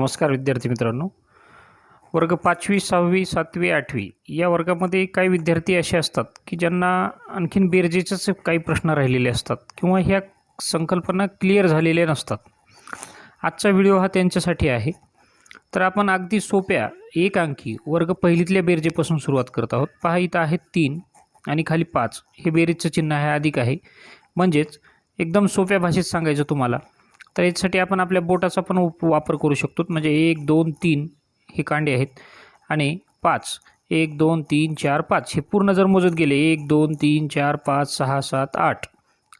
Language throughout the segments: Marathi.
नमस्कार विद्यार्थी मित्रांनो. वर्ग पाचवी सहावी सातवी आठवी या वर्गामध्ये काही विद्यार्थी असे असतात की ज्यांना आणखीन बेरजेचेच काही प्रश्न राहिलेले असतात किंवा ह्या संकल्पना क्लिअर झालेल्या नसतात. आजचा व्हिडिओ हा त्यांच्यासाठी आहे. तर आपण अगदी सोप्या एक अंकी वर्ग पहिलीतल्या बेरजेपासून सुरुवात करत आहोत. पहा इथं आहेत तीन आणि खाली पाच. हे बेरीजचं चिन्ह आहे अधिक आहे. म्हणजेच एकदम सोप्या भाषेत सांगायचं तुम्हाला तर याच्यासाठी आपण आपल्या बोटाचा पण उप वापर करू शकतो. म्हणजे एक दोन तीन हे कांडे आहेत आणि पाच. एक दोन तीन चार पाच. हे पूर्ण जर मोजत गेले एक दोन तीन चार पाच सहा सात आठ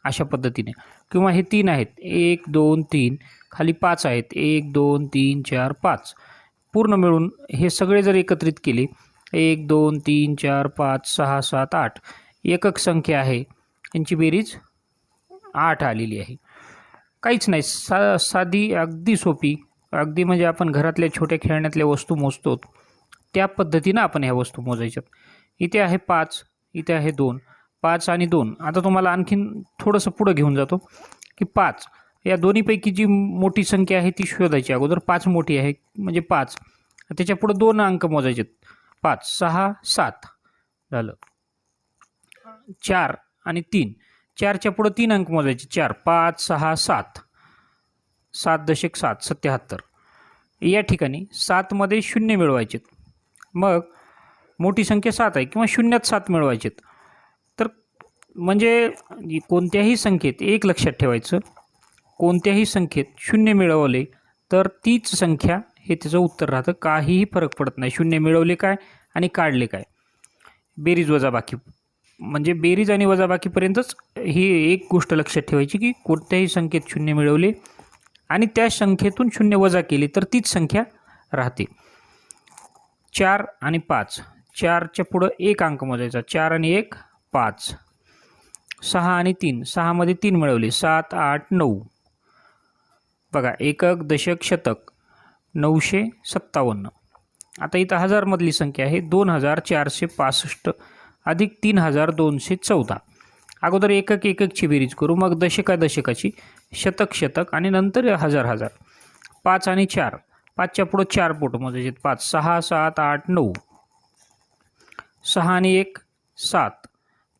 अशा पद्धतीने. किंवा हे तीन आहेत. एक दोन तीन. खाली पाच आहेत. एक दोन तीन चार पाच. पूर्ण मिळून हे सगळे जर एकत्रित केले एक दोन तीन चार पाच सहा सात आठ. एकक संख्या आहे. यांची बेरीज आठ आलेली आहे. काहीच नाही. सा साधी अगदी सोपी. अगदी म्हणजे आपण घरातल्या छोट्या खेळण्यातल्या वस्तू मोजतो. त्या पद्धतीनं आपण ह्या वस्तू मोजायच्यात. इथे आहे पाच इथे आहे दोन. पाच आणि दोन. आता तुम्हाला आणखीन थोडंसं पुढं घेऊन जातो की पाच. या दोन्हीपैकी जी मोठी संख्या आहे ती शोधायची. अगोदर पाच मोठी आहे म्हणजे पाच. त्याच्या पुढं दोन अंक मोजायचे पाच सहा सात. झालं. चार आणि तीन. चारच्या पुढं तीन अंक मोजायचे. चार पाच सहा सात. सात दशक सात सत्याहत्तर. या ठिकाणी सातमध्ये शून्य मिळवायचेत मग मोठी संख्या सात आहे किंवा शून्यात सात मिळवायचेत तर म्हणजे कोणत्याही संख्येत एक लक्षात ठेवायचं. कोणत्याही संख्येत शून्य मिळवले तर तीच संख्या हे त्याचं उत्तर राहतं. काहीही फरक पडत नाही. शून्य मिळवले काय आणि काढले काय. बेरीज वजा बाकी. म्हणजे बेरीज आणि वजाबाकीपर्यंतच ही एक गोष्ट लक्षात ठेवायची की कोणत्याही संख्येत शून्य मिळवले आणि त्या संख्येतून शून्य वजा केली तर तीच संख्या राहते. चार आणि पाच. चारच्या पुढं एक अंक मोजायचा. चार आणि एक पाच. सहा आणि तीन. सहामध्ये तीन मिळवले. सात आठ नऊ. बघा एकक दशक शतक. नऊशे सत्तावन्न. आता इथं हजारमधली संख्या आहे. दोन हजार चारशे पासष्ट अधिक तीन हजार दोनशे चौदा. अगोदर एकक एककची बेरीज करू मग दशका दशकाची शतक शतक आणि नंतर हजार हजार. पाच आणि चार. पाचच्या पुढं चार पोट मोजायचे पाच सहा सात आठ नऊ. सहा आणि एक सात.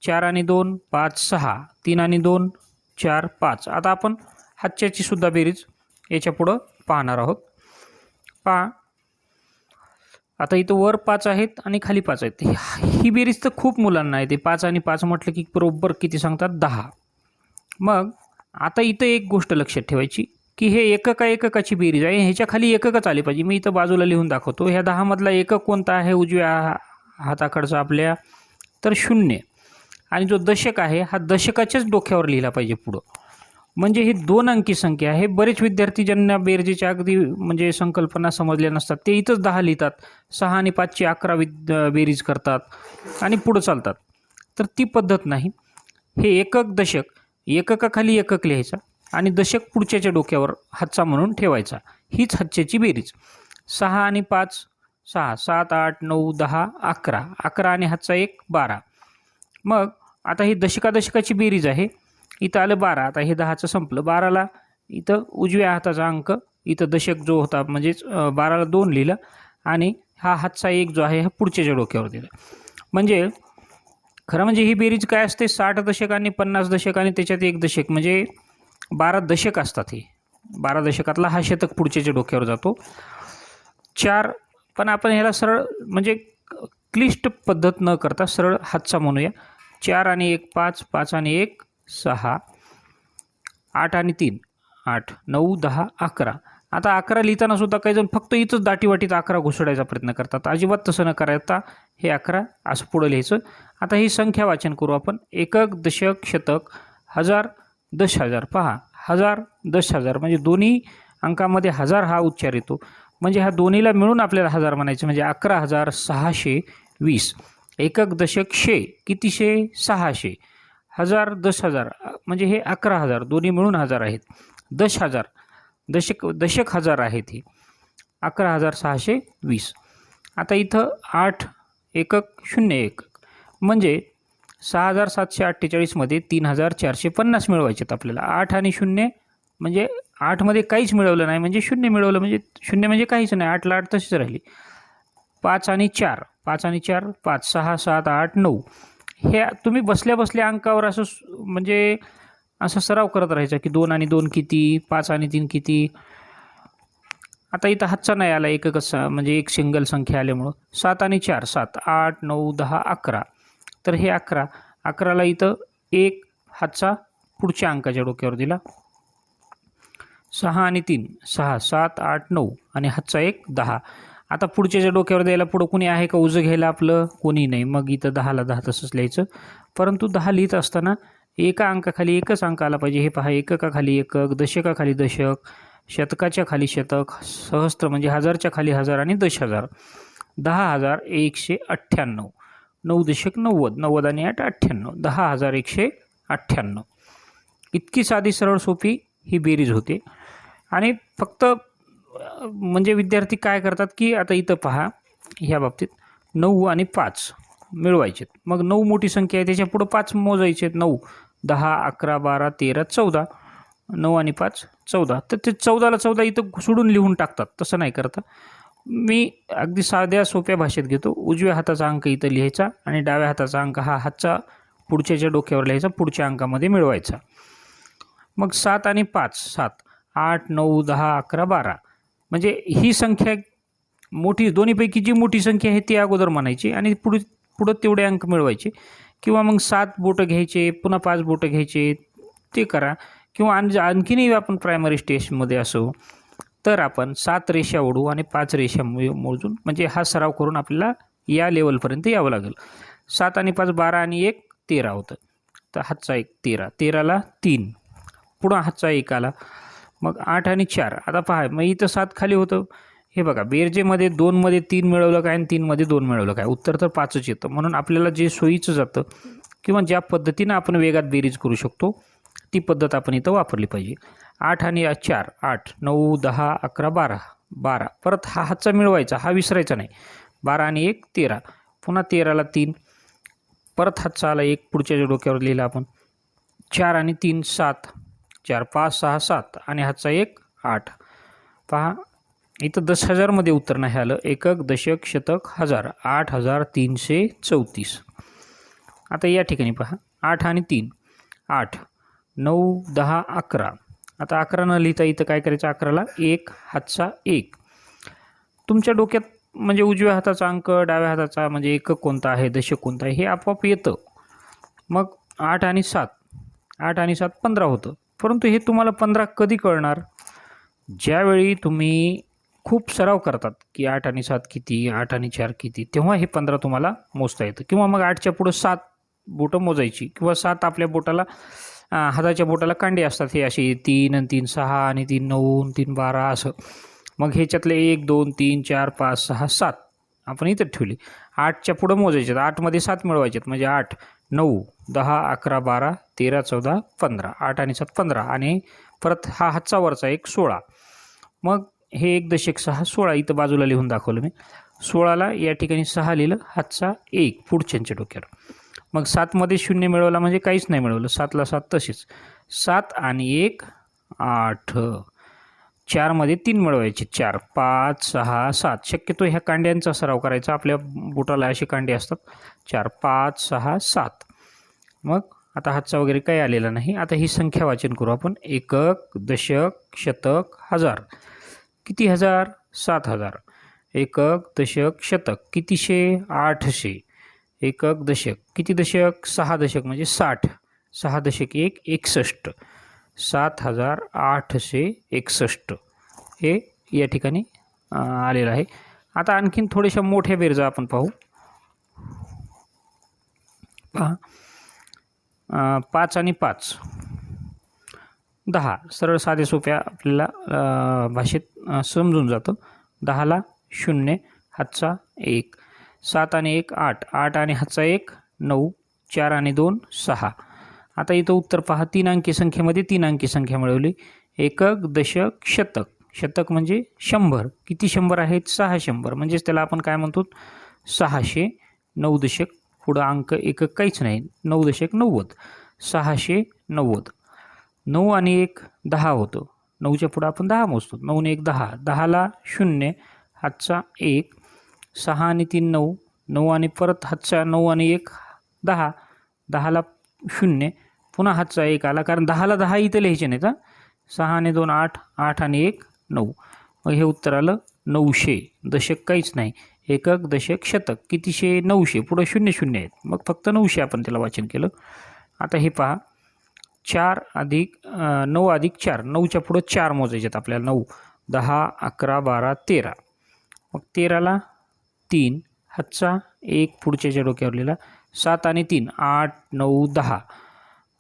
चार आणि दोन पाच सहा. तीन आणि दोन चार पाच. आता आपण हातच्याची सुद्धा बेरीज याच्या पुढं पाहणार आहोत. पहा आता इथं वर पाच आहेत आणि खाली पाच आहेत. ही- बेरीज तर खूप मुलांना आहे. ते पाच आणि पाच म्हटलं की बरोबर किती सांगतात? दहा. मग आता इथं एक गोष्ट लक्षात ठेवायची की हे एकका एककाची बेरीज आहे. ह्याच्या खाली एककच आली पाहिजे. मी इथं बाजूला लिहून दाखवतो. ह्या दहामधला एकक कोणता आहे? उजव्या हा- हाताकडचा आपल्या. तर शून्य. आणि जो दशक आहे हा दशकाच्याच डोक्यावर लिहिला पाहिजे पुढं. म्हणजे ही दोन अंकी संख्या आहे. बरेच विद्यार्थी ज्यांना बेरजेच्या अगदी म्हणजे संकल्पना समजल्या नसतात ते इथंच दहा लिहितात. सहा आणि पाचची अकरा विद बेरीज करतात आणि पुढं चालतात. तर ती पद्धत नाही. हे एकक दशक एककाखाली एकक लिहायचा आणि दशक पुढच्याच्या डोक्यावर हातचा म्हणून ठेवायचा. हीच हातच्याची बेरीज. सहा आणि पाच सहा सात आठ नऊ दहा अकरा. अकरा आणि हातचा एक बारा. मग आता ही दशकादशकाची बेरीज आहे. इथं आलं बारा. आता हे दहाचं संपलं. बाराला इथं उजव्या हाताचा अंक इथं दशक जो होता म्हणजेच बाराला दोन लिहिलं आणि हा हातचा एक जो आहे हा पुढच्याच्या डोक्यावर दिला. म्हणजे खरं म्हणजे ही बेरीज काय असते? साठ दशक आणि पन्नास दशक आणि त्याच्यात एक दशक. म्हणजे बारा दशक असतात हे. बारा दशकातला हा शतक पुढच्याच्या डोक्यावर जातो. चार पण आपण ह्याला सरळ म्हणजे क्लिष्ट पद्धत न करता सरळ हातचा म्हणूया. चार आणि एक पाच पाच आणि एक सहा आठ आणि तीन आठ नऊ दहा अकरा. आता अकरा लिहिताना सुद्धा काही जण फक्त इथंच दाटीवाटीत अकरा घुसडायचा प्रयत्न करतात. अजिबात तसं न करायचा. हे अकरा असं पुढं लिहायचं. आता ही संख्या वाचन करू आपण. एकक दशक शतक हजार दश हजार. पहा हजार दश हजार. म्हणजे दोन्ही अंकामध्ये हजार हा उच्चार येतो. म्हणजे ह्या दोन्हीला मिळून आपल्याला हजार म्हणायचं. म्हणजे अकरा हजार सहाशे वीस. एकक दशक शे. कितीशे? सहाशे. हजार दस हजार म्हणजे हे अकरा हजार दोन्ही मिळून हजार आहेत. दश हजार दशक दशक हजार आहेत हे. अकरा हजार सहाशे वीस. आता इथं आठ एकक शून्य एकक. म्हणजे सहा हजार सातशे अठ्ठेचाळीसमध्ये तीन हजार चारशे पन्नास मिळवायचे आहेत आपल्याला. आठ आणि शून्य म्हणजे आठमध्ये काहीच मिळवलं नाही. म्हणजे शून्य मिळवलं म्हणजे शून्य म्हणजे काहीच नाही. आठला आठ तशीच राहिली. पाच आणि चार पाच आणि चार पाच सहा सात आठ नऊ. हे तुम्ही बसल्या बसल्या अंकावर असं म्हणजे असा सराव करत राहायचा की दोन आणि दोन किती पाच आणि तीन किती. आता इथं हातचा नाही आला एकच म्हणजे एक सिंगल संख्या आल्यामुळं. सात आणि चार सात आठ नऊ दहा अकरा. तर हे अकरा. अकराला इथं एक हातचा पुढच्या अंकाच्या डोक्यावर दिला. सहा आणि तीन सहा सात आठ नऊ आणि हातचा एक दहा. आता पुढच्याच्या डोक्यावर द्यायला पुढं कोणी आहे का उजं घ्यायला आपलं? कोणी नाही. मग इथं दहाला दहा तसंच लिहायचं. परंतु दहा लिहित असताना एका अंकाखाली एकच अंक आला पाहिजे. हे पहा एककाखाली एकक दशकाखाली दशक शतकाच्या खाली शतक सहस्त्र म्हणजे हजारच्या खाली हजार आणि दश हजार. दहा हजार एकशे अठ्ठ्याण्णव. नऊ दशक नव्वद. नव्वद आणि आठ अठ्ठ्याण्णव. दहा हजार एकशे अठ्ठ्याण्णव. इतकी साधी सरळ सोपी ही बेरीज होते. आणि फक्त म्हणजे विद्यार्थी काय करतात की आता इथं पहा ह्या बाबतीत नऊ आणि पाच मिळवायचे मग नऊ मोठी संख्या आहे त्याच्या पुढं पाच मोजायचे आहेत नऊ दहा अकरा बारा तेरा चौदा. नऊ आणि पाच चौदा. तर ते चौदाला चौदा इथं सोडून लिहून टाकतात. तसं नाही करता. मी अगदी साध्या सोप्या भाषेत घेतो. उजव्या हाताचा अंक इथं लिहायचा आणि डाव्या हाताचा अंक हा हातचा पुढच्याच्या डोक्यावर लिहायचा पुढच्या अंकामध्ये मिळवायचा. मग सात आणि पाच सात. आठ नऊ दहा अकरा बारा. म्हणजे ही संख्या मोठी दोन्हीपैकी जी मोठी संख्या आहे ती अगोदर म्हणायची आणि पुढे पुढं तेवढे अंक मिळवायचे. किंवा मग सात बोटं घ्यायचे पुन्हा पाच बोटं घ्यायचे ते करा. किंवा आण आणखीनही आपण प्रायमरी स्टेजमध्ये असो तर आपण सात रेषा ओढू आणि पाच रेषा मो- मोजून म्हणजे हा सराव करून आपल्याला या लेवलपर्यंत यावं लागेल. सात आणि पाच बारा आणि एक तेरा होतं. तर हातचा एक तेरा. तेराला तीन. पुढं हातचा एक आला. मग आठ आणि चार. आता पहा मग इथं सात खाली होतं. हे बघा बेरजेमध्ये दोनमध्ये तीन मिळवलं काय आणि तीनमध्ये दोन मिळवलं काय? उत्तर तर पाचच येतं. म्हणून आपल्याला जे सोयीचं जातं किंवा ज्या पद्धतीनं आपण वेगात बेरीज करू शकतो ती पद्धत आपण इथं वापरली पाहिजे. आठ आणि चार आठ नऊ दहा अकरा बारा बारा. परत हा हातचा मिळवायचा हा विसरायचा नाही. बारा आणि एक तेरा. पुन्हा तेराला तीन. परत हातचा आला एक पुढच्या डोक्यावर लिहिला आपण. चार आणि तीन सात. चार पाच सहा सात आणि हातचा एक आठ. पहा इथं दस हजारमध्ये उत्तर नाही आलं. एकक दशक शतक हजार. आठ हजार तीनशे चौतीस. आता या ठिकाणी पहा. आठ आणि तीन. आठ. नऊ दहा अकरा. आता अकरा न लिहिता इथं काय करायचं अकराला? एक हातचा एक. तुमच्या डोक्यात म्हणजे उजव्या हाताचा अंक डाव्या हाताचा म्हणजे एकक कोणता आहे दशक कोणता आहे हे आपोआप येतं. मग आठ आणि सात. आठ आणि सात पंधरा होतं. परंतु हे तुम्हाला पंधरा कधी कळणार? ज्यावेळी तुम्ही खूप सराव करतात की आठ आणि सात किती आठ आणि चार किती तेव्हा हे पंधरा तुम्हाला मोजता येतं. किंवा मग आठच्या पुढं सात बोटं मोजायची किंवा सात आपल्या बोटाला हाताच्या बोटाला कांडे असतात. हे असे तीन आणि तीन सहा आणि तीन नऊ तीन बारा असं. मग ह्याच्यातले एक दोन तीन चार पाच सहा सात आपण इथं ठेवली. आठच्या पुढं मोजायचे आठमध्ये सात मिळवायचेत. म्हणजे आठ नऊ दहा अकरा बारा तेरा चौदा पंधरा. आठ आणि सात पंधरा. आणि परत हा हातचा वरचा एक सोळा. मग हे एक दशक सहा सोळा इथं बाजूला लिहून दाखवलं मी. सोळाला या ठिकाणी सहा लिहिलं हातचा एक पुढच्यांच्या डोक्यावर. मग सातमध्ये शून्य मिळवला म्हणजे काहीच नाही मिळवलं. सातला सात तसेच. सात आणि एक आठ. चारमध्ये तीन मिळवायचे चार पाच सहा सात. शक्यतो ह्या कांड्यांचा सराव करायचा. आपल्या बुटाला असे कांडे असतात. चार पाच सहा सात. मग आता हातचा वगैरे काही आलेला नाही. आता ही संख्या वाचन करू आपण. एकक दशक शतक हजार. किती हजार? सात हजार. एकक दशक शतक. कितीशे? आठशे. एकक दशक. किती दशक? सहा दशक. म्हणजे साठ. सहा दशक एक एकसष्ट. सात हजार आठशे एकसष्ट. हे या ठिकाणी आलेलं आहे. आता आणखीन थोड्याशा मोठ्या बेरजा आपण पाहू. पहा. पाच आणि पाच. दहा. सरळ साध्या सोप्या आपल्याला भाषेत समजून जातं. दहाला शून्य हातचा एक. सात आणि एक आठ. आठ आणि हातचा एक नऊ. चार आणि दोन सहा. आता इथं उत्तर पहा तीन अंकी संख्येमध्ये तीन अंकी संख्या मिळवली. एकक दशक शतक. शतक म्हणजे शंभर. किती शंभर आहेत? सहा शंभर. म्हणजेच त्याला आपण काय म्हणतो? सहाशे नऊ दशक पुढं अंक एकक काहीच नाही. नऊ दशक नव्वद. सहाशे नव्वद. नऊ आणि एक दहा होतं. नऊच्या पुढं आपण दहा मोजतो. नऊने एक दहा. दहाला शून्य हातचा एक. सहा आणि तीन नऊ. नऊ आणि परत हातचा नऊ आणि एक दहा. दहाला शून्य. पुन्हा हातचा एक आला कारण दहाला दहा इथं लिहायचे नाहीत हां. सहा आणि दोन आठ आठ आणि एक नऊ. मग हे उत्तर आलं नऊशे. दशक काहीच नाही. एकक दशक शतक. कितीशे? नऊशे. पुढं शून्य शून्य आहेत. मग फक्त नऊशे आपण त्याला वाचन केलं. आता हे पहा. चार अधिक नऊ अधिक चार. नऊच्या पुढं चार मोजायच्यात आहेत आपल्याला. नऊ दहा अकरा बारा तेरा. मग तेराला तीन. हातचा एक पुढच्याच्या डोक्यावर लिहिला सात आणि तीन आठ नऊ दहा.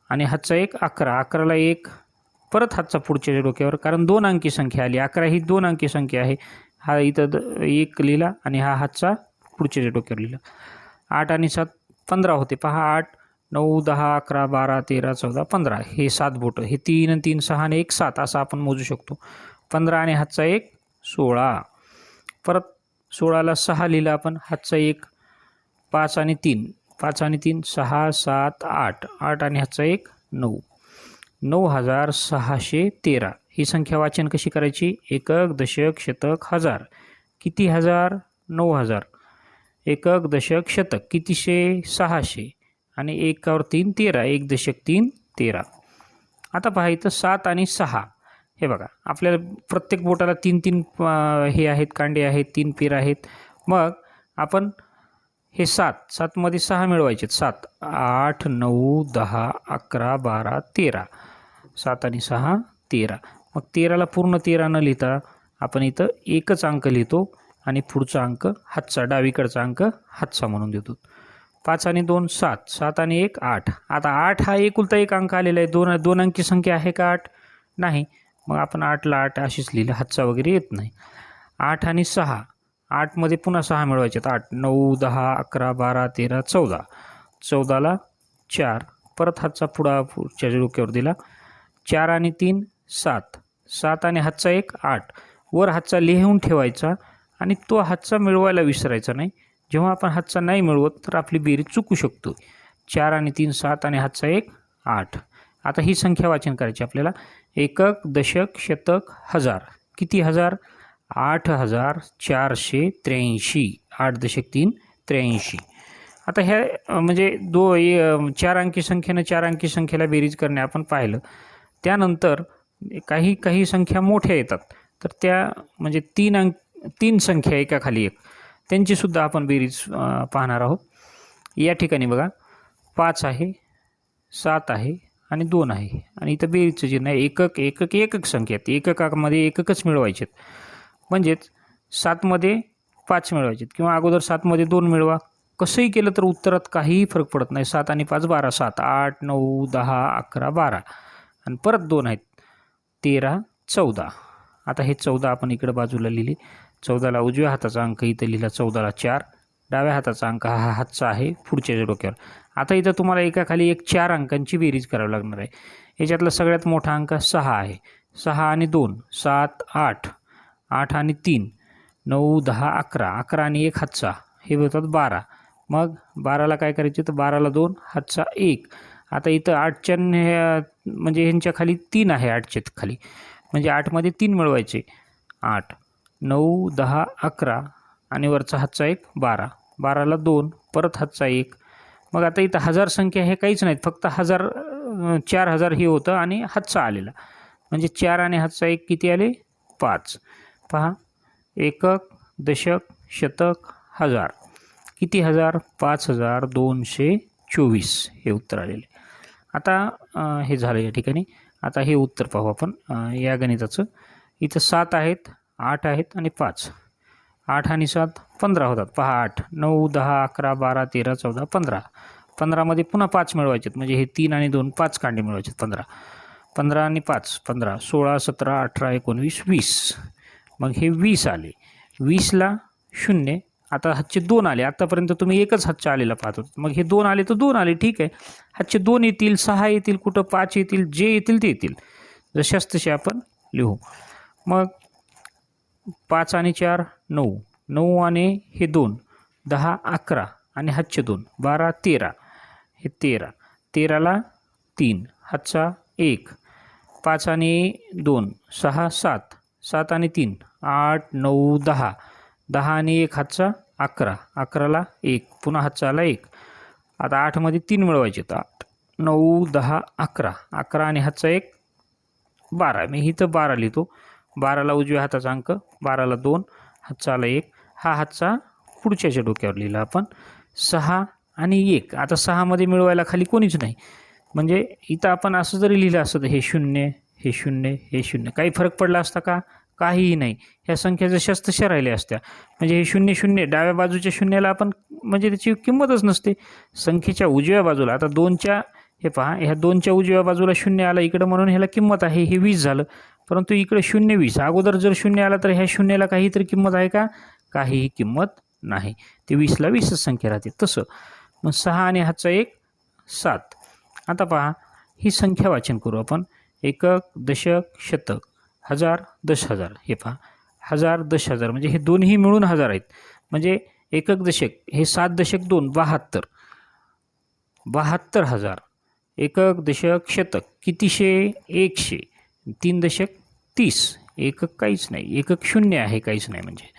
आणि हातचा एक अकरा. अकराला एक. परत हातचा पुढच्या डोक्यावर कारण दोन अंकी संख्या आली. अकरा ही दोन अंकी संख्या आहे. हा इथं द एक लिहिला आणि हा हातचा पुढच्या डोक्यावर लिहिला. आठ आणि सात पंधरा होते. पहा आठ नऊ दहा अकरा बारा तेरा चौदा पंधरा. हे सात बोटं. हे तीन आणि तीन सहा आणि एक सात. असं आपण मोजू शकतो. पंधरा आणि हातचा एक सोळा. परत सोळाला सहा लिहिला आपण. हातचा एक पाच आणि तीन. पाच आणि तीन सहा सात आठ. आठ आणि ह्याचा एक नऊ. नऊ हजार सहाशे तेरा. ही संख्या वाचन कशी करायची? एकक दशक शतक हजार. किती हजार? नऊ हजार. एकक दशक शतक. कितीशे? सहाशे. आणि एकावर तीन तेरा. एक दशक तीन तेरा. आता पहा इथं सात आणि सहा. हे बघा आपल्याला प्रत्येक बोटाला तीन तीन हे आहेत कांडे आहेत तीन पेर आहेत. मग आपण हे सात सातमध्ये सहा मिळवायचे सात आठ नऊ दहा अकरा बारा तेरा. सात आणि सहा तेरा. मग तेराला पूर्ण तेरा न लिहिता आपण इथं एकच अंक लिहितो आणि पुढचा अंक हातचा डावीकडचा अंक हातचा म्हणून देतो. पाच आणि दोन सात. सात आणि एक आठ. आता आठ हा एकुलता एक अंक आलेला आहे. दोन दोन अंकी संख्या आहे का आठ? नाही. मग आपण आठला आठ अशीच लिहिलं. हातचा वगैरे येत नाही. आठ आणि सहा. आठमध्ये पुन्हा सहा मिळवायचे आठ नऊ दहा अकरा बारा तेरा चौदा. चौदाला चार. परत हातचा पुढा पुढच्या डोक्यावर दिला. चार आणि तीन सात. सात आणि हातचा एक आठ. वर हातचा लिहून ठेवायचा आणि तो हातचा मिळवायला विसरायचा नाही. जेव्हा आपण हातचा नाही मिळवत तर आपली बेरी चुकू शकतो. चार आणि तीन सात आणि हातचा एक आठ. आता ही संख्या वाचन करायची आपल्याला. एकक दशक शतक हजार. किती हजार? आठ हजार चारशे त्र्याऐंशी आठ दशक तीन त्र्याऐंशी. आता ह्या म्हणजे दो चार अंकी संख्येनं चार अंकी संख्येला बेरीज करणे आपण पाहिलं. त्यानंतर काही काही संख्या मोठ्या येतात. तर त्या म्हणजे तीन अंक तीन संख्या एकाखाली एक. त्यांचीसुद्धा आपण बेरीज पाहणार आहोत. या ठिकाणी बघा पाच आहे सात आहे आणि दोन आहे. आणि इथं बेरीजचं चिन्ह आहे. एकक एकक एकक संख्या आहेत. एककामध्ये एककच मिळवायचे आहेत म्हणजेच सातमध्ये पाच मिळवायचे आहेत किंवा अगोदर सातमध्ये दोन मिळवा. कसंही केलं तर उत्तरात काहीही फरक पडत नाही. सात आणि पाच बारा सात आठ नऊ दहा अकरा बारा. आणि परत दोन आहेत. तेरा चौदा. आता हे चौदा आपण इकडं बाजूला लिहिले. चौदाला उजव्या हाताचा अंक इथं लिहिला चौदाला चार. डाव्या हाताचा अंक हा हातचा आहे पुढच्या डोक्यावर. आता इथं तुम्हाला एकाखाली एक चार अंकांची बेरीज करावी लागणार आहे. याच्यातला सगळ्यात मोठा अंक सहा आहे. सहा आणि दोन सात आठ. आठ आणि तीन. नऊ दहा अकरा. अकरा आणि एक हातचा. हे होतात बारा. मग बाराला काय करायचे? तर बाराला दोन हातचा एक. आता इथं आठच्या न- म्हणजे ह्यांच्या खाली तीन आहे आठच्या खाली. म्हणजे आठमध्ये तीन मिळवायचे. आठ. नऊ दहा अकरा आणि वरचा हातचा एक बारा. बाराला दोन परत हातचा एक. मग आता इथं हजार संख्या हे काहीच नाहीत. फक्त हजार चार हजार हे होतं आणि हातचा आलेला. म्हणजे चार आणि हातचा एक किती आले? पाच. पहा. एकक दशक शतक हजार. किती हजार? पाच हजार दोनशे चोवीस हे उत्तर आलेले. आता हे झालं या ठिकाणी. आता हे उत्तर पाहू आपण. या गणिताचं. इथं सात आहेत आठ आहेत आणि पाच. आठ आणि सात पंधरा होतात. पहा आठ. नऊ दहा अकरा बारा तेरा चौदा पंधरा. पंधरामध्ये पुन्हा पाच मिळवायचे आहेत म्हणजे हे तीन आणि दोन पाच कांडे मिळवायचे आहेत पंधरा. पंधरा आणि पाच. पंधरा. सोळा सतरा अठरा एकोणवीस वीस. मग हे वीस आले. वीसला शून्य. आता हातचे दोन आले. आत्तापर्यंत तुम्ही एकच हातचे आलेला पाहत मग हे दोन आले तर दोन आले. ठीक आहे. हातचे दोन येतील सहा येतील कुठं पाच येतील जे येतील ते येतील. जशाच तसे आपण लिहू. मग पाच आणि चार नऊ. नऊ आणि हे दोन. दहा अकरा आणि हातचे दोन. बारा तेरा. हे तेरा. तेराला तीन. हातचा एक. पाच आणि दोन. सहा सात. सात आणि तीन. आठ नऊ दहा. दहा आणि एक हातचा अकरा. अकराला एक. पुन्हा हातचा आला एक. आता आठमध्ये तीन मिळवायचे तर आठ नऊ दहा अकरा. अकरा आणि हातचा एक बारा. मी इथं बारा लिहितो. बाराला उजव्या हाताचा अंक बाराला दोन हातचा आला एक. हा हातचा पुढच्याच्या डोक्यावर लिहिला आपण. सहा आणि एक. आता सहामध्ये मिळवायला खाली कोणीच नाही. म्हणजे इथं आपण असं जरी लिहिलं असतं तर हे शून्य हे शून्य हे शून्य. काही फरक पडला असता का? काहीही नाही. ह्या संख्या जशाच तशा राहिल्या असत्या म्हणजे हे शून्य शून्य डाव्या बाजूच्या शून्याला आपण म्हणजे त्याची किंमतच नसते. संख्येच्या उजव्या बाजूला आता दोनच्या हे पहा ह्या दोनच्या उजव्या बाजूला शून्य आला इकडं म्हणून ह्याला किंमत आहे हे वीस झालं. परंतु इकडे शून्य वीस अगोदर जर शून्य आला तर ह्या शून्याला काहीतरी किंमत आहे का? काहीही किंमत नाही. ते वीसला वीसच संख्या राहते तसं. मग सहा आणि हातचा एक सात. आता पहा ही संख्या वाचन करू आपण. एकक दशक शतक. हजार दश हजार. हे पहा. हजार दश हजार. म्हणजे हे दोन्ही मिळून हजार आहेत. म्हणजे एकक दशक हे सात दशक दोन बहात्तर. बहात्तर हजार. एकक दशक शतक कितीशे? एकशे. तीन दशक तीस. एकक काहीच नाही. एकक शून्य आहे काहीच नाही म्हणजे.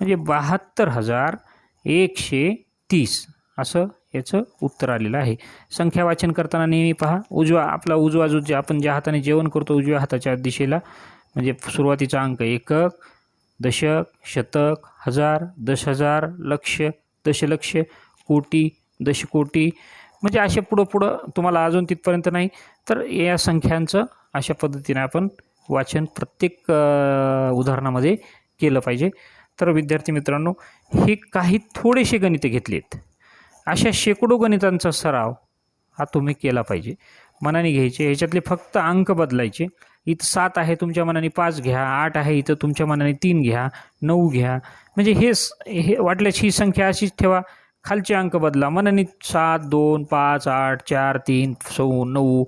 म्हणजे बहात्तर हजार एकशे तीस. असं याचं उत्तर आलेलं आहे. संख्या वाचन करताना नेहमी पहा. उजवा आपला उजवा जो जे आपण ज्या हाताने जेवण करतो उजव्या हाताच्या दिशेला. म्हणजे सुरुवातीचा अंक एकक दशक शतक हजार दश हजार लक्ष दशलक्ष कोटी दशकोटी. म्हणजे असे पुढं पुढं तुम्हाला अजून तिथपर्यंत नाही. तर या संख्यांचं अशा पद्धतीने आपण वाचन प्रत्येक उदाहरणामध्ये केलं पाहिजे. तर विद्यार्थी मित्रांनो हे काही थोडेसे गणिते घेतलेत. अशा शेकडो गणितांचा सराव हा तुम्ही केला पाहिजे. मनाने घ्यायचे ह्याच्यातले फक्त अंक बदलायचे. इथं सात आहे तुमच्या मनाने पाच घ्या. आठ आहे इथं तुमच्या मनाने तीन घ्या. नऊ घ्या. म्हणजे हे हे वाटल्याची ही संख्या अशीच ठेवा. खालचे अंक बदला. मनाने सात दोन पाच आठ चार तीन सौ नऊ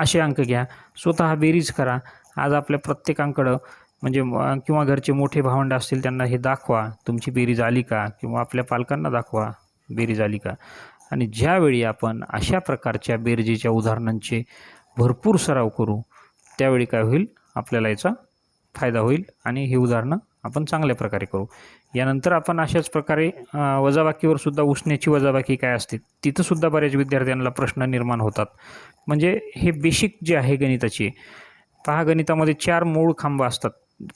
असे अंक घ्या. स्वतः बेरीज करा. आज आपल्या प्रत्येकांकडं म्हणजे म- किंवा घरचे मोठे भावंड असतील त्यांना हे दाखवा. तुमची बेरीज आली का? किंवा आपल्या पालकांना दाखवा बेरीज आली का? आणि ज्यावेळी आपण अशा प्रकारच्या बेरजेच्या उदाहरणांचे भरपूर सराव करू त्यावेळी काय होईल? आपल्याला याचा फायदा होईल आणि ही उदाहरणं आपण चांगल्या प्रकारे करू. यानंतर आपण अशाच प्रकारे वजाबाकीवर सुद्धा उसण्याची वजाबाकी काय असते तिथंसुद्धा बऱ्याच विद्यार्थ्यांना प्रश्न निर्माण होतात. म्हणजे हे बेसिक जे आहे गणिताची पहा गणितामध्ये चार मूळ खांब असतात.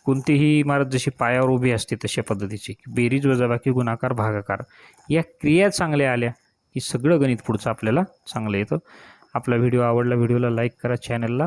कोणतीही इमारत जशी पायावर उभी असते तशा पद्धतीची. बेरीज वजाबाकी गुणाकार भागाकार. या क्रिया चांगल्या आल्या की सगळं गणित पुढचं आपल्याला चांगलं येतं. आपला व्हिडिओ आवडला व्हिडिओला लाईक करा चॅनलला